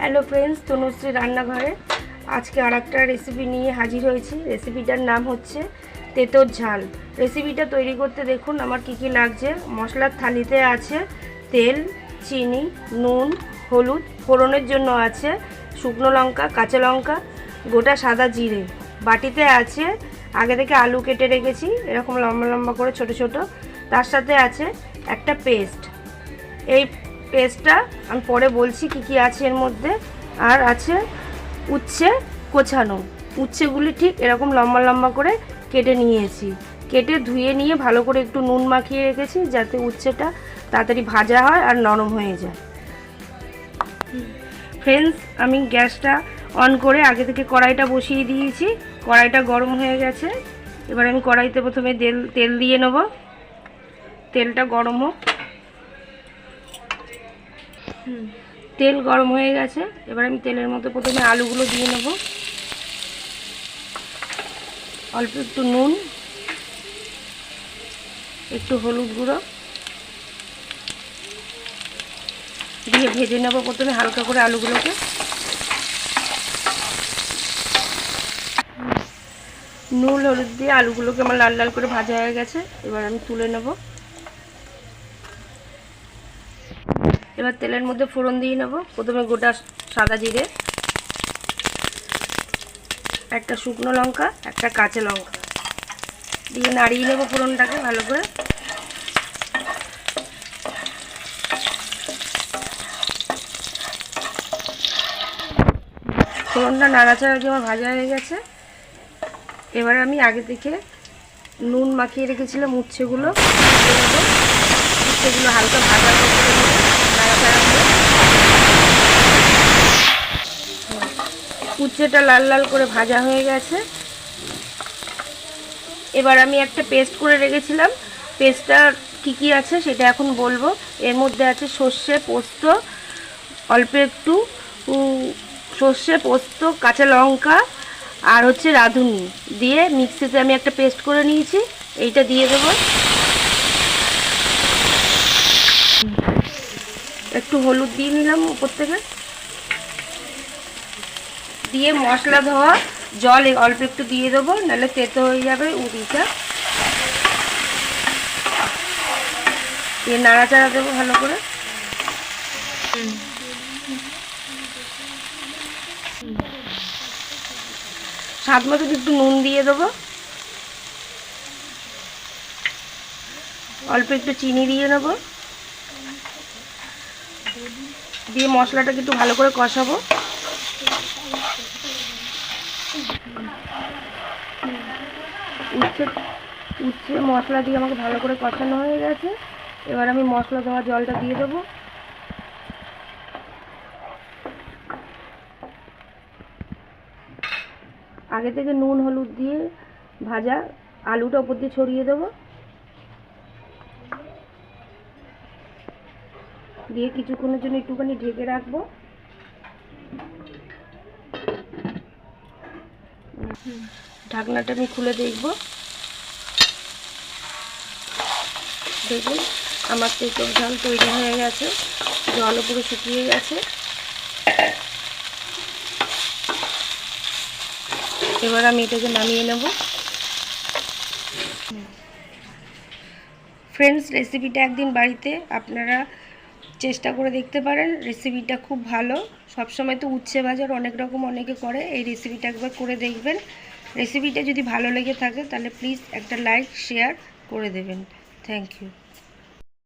Hello friends Tanushree রান্নাঘরে আজকে আর একটা রেসিপি নিয়ে হাজির হয়েছি। রেসিপিটার নাম হচ্ছে তেঁতোর ঝাল। রেসিপিটা তৈরি করতে দেখুন আমার কি কি লাগছে। মশলার থালিতে আছে তেল, চিনি, নুন, হলুদ, ফোড়নের জন্য আছে শুকনো লঙ্কা, কাঁচা লঙ্কা, গোটা সাদা জিরে। বাটিতে আছে, আগে থেকে আলু কেটে রেখেছি, এরকম লম্বা লম্বা করে ছোট ছোট। তার সাথে আছে একটা পেস্ট। এই পেস্টটা আমি পরে বলছি কি কি আছে এর মধ্যে। আর আছে উচ্ছে কোচানো উচ্ছেগুলি ঠিক এরকম লম্বা লম্বা করে কেটে নিয়েছি। কেটে ধুয়ে নিয়ে ভালো করে একটু নুন মাখিয়ে রেখেছি যাতে উচ্ছেটা তাড়াতাড়ি ভাজা হয় আর নরম হয়ে যায়। ফ্রেন্ডস আমি গ্যাসটা অন করে আগে থেকে কড়াইটা বসিয়ে দিয়েছি। কড়াইটা গরম হয়ে গেছে। এবার আমি কড়াইতে প্রথমে তেল তেল দিয়ে নেব। তেলটা গরম হোক। তেল গরম হয়ে গেছে। এবার আমি তেলের মধ্যে প্রথমে আলুগুলো দিয়ে নেব। অল্প একটু নুন, একটু হলুদ গুঁড়ো দিয়ে ভেজে নেব প্রথমে হালকা করে আলুগুলোকে। নুন, হলুদ দিয়ে আলুগুলোকে আমার লাল লাল করে ভাজা হয়ে গেছে। এবার আমি তুলে নেব। এবার তেলের মধ্যে ফোড়ন দিয়ে নেব। প্রথমে গোটা সাদা জিরে, একটা শুকনো লঙ্কা, একটা কাঁচা লঙ্কা। দিয়ে নাড়িয়ে নেব ফোড়নটাকে ভালো করে। ফোড়নটা নাড়াচাড়া দিয়ে আমার ভাজা হয়ে গেছে। এবার আমি আগে থেকে নুন মাখিয়ে রেখেছিলাম উচ্ছেগুলো। উচ্ছেগুলো হালকা ভাজা করে নেব, নাড়াচাড়া করে উচ্ছেটা লাল লাল করে ভাজা হয়ে গেছে। এবার আমি একটা পেস্ট করে রেখেছিলাম। পেস্টটা কী কী আছে সেটা এখন বলব। এর মধ্যে আছে সর্ষে পোস্ত, অল্প একটু সর্ষে পোস্ত, কাঁচা লঙ্কা আর হচ্ছে রাঁধুনি। দিয়ে মিক্সিতে আমি একটা পেস্ট করে নিয়েছি। এইটা দিয়ে দেবো। একটু হলুদ দিয়ে নিলাম উপর থেকে। দিয়ে মশলা ধোয়া, জল অল্প একটু দিয়ে দেবো, নাহলে তেতো হয়ে যাবে উড়িটা। দিয়ে নাড়াচাড়া দেবো ভালো করে। স্বাদ মতো একটু নুন দিয়ে দেবো। অল্প একটু চিনি দিয়ে নেব। দিয়ে মশলাটাকে একটু ভালো করে কষাবো। উচ্ছে উচ্ছে মশলা দিয়ে আমাকে ভালো করে কষানো হয়ে গেছে। এবার আমি মশলা দেওয়া জলটা দিয়ে দেবো। আগে থেকে নুন, হলুদ দিয়ে ভাজা আলুটা ওপর দিয়ে ছড়িয়ে দেবো। দিয়ে কিছুক্ষণের জন্য একটুখানি ঢেকে রাখব। ঢাকনাটা আমি খুলে দেখব। দেখুন, আমার তেঁতুল ঝাল তৈরি হয়ে গেছে, জলও পুরো শুকিয়ে গেছে। এবার আমি এটাকে নামিয়ে নেব। ফ্রেন্ডস রেসিপিটা একদিন বাড়িতে আপনারা চেষ্টা করে দেখতে পারেন রেসিপিটা খুব ভালো। সবসময় তো উচ্ছে বাজার অনেক রকম অনেকে করে, এই রেসিপিটা একবার করে দেখবেন। রেসিপিটা যদি ভালো লেগে থাকে, তাহলে প্লিজ একটা লাইক শেয়ার করে দেবেন। Thank you